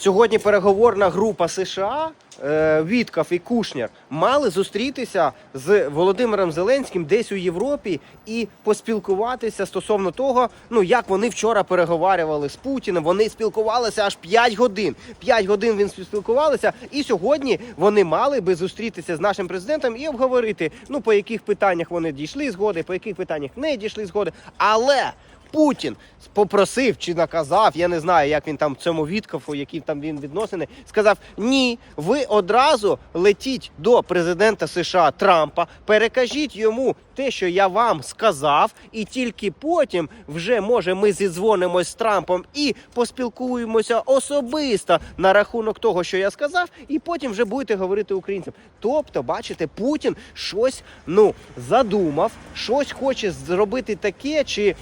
Сьогодні переговорна група США е, Вітков і Кушнер мали зустрітися з Володимиром Зеленським десь у Європі і поспілкуватися стосовно того, ну як вони вчора переговарювали з Путіним. Вони спілкувалися аж 5 годин. 5 годин він спілкувалися, і сьогодні вони мали би зустрітися з нашим президентом і обговорити, ну по яких питаннях вони дійшли згоди, по яких питаннях не дійшли згоди. Але Путін попросив чи наказав, я не знаю, як він там цьому Віткофу, які там він відносини, сказав: ні, ви одразу летіть до президента США Трампа, перекажіть йому те, що я вам сказав, і тільки потім вже може ми зідзвонимось з Трампом і поспілкуємося особисто на рахунок того, що я сказав, і потім вже будете говорити українцям. Тобто, бачите, Путін щось ну задумав, щось хоче зробити таке, чи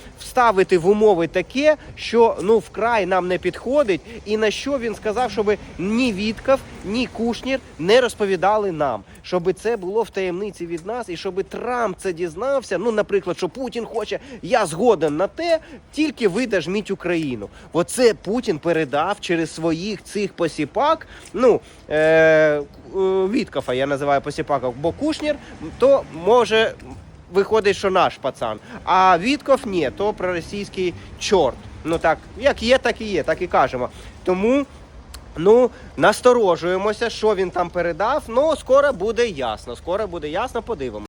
вставити в умови таке, що ну вкрай нам не підходить, і на що він сказав, щоб ні Вітков, ні Кушнір не розповідали нам, щоб це було в таємниці від нас, і щоб Трамп це дізнався. Ну, наприклад, що Путін хоче, я згоден на те, тільки ви дожміть Україну. Оце Путін передав через своїх цих посіпак. Ну е, Віткофа я називаю посіпаком, бо Кушнір то може. Виходить, що наш пацан. А Вітков ні, то проросійський чорт. Ну так, як є, так і є, так і кажемо. Тому ну насторожуємося, що він там передав. Ну скоро буде ясно. Скоро буде ясно, подивимося.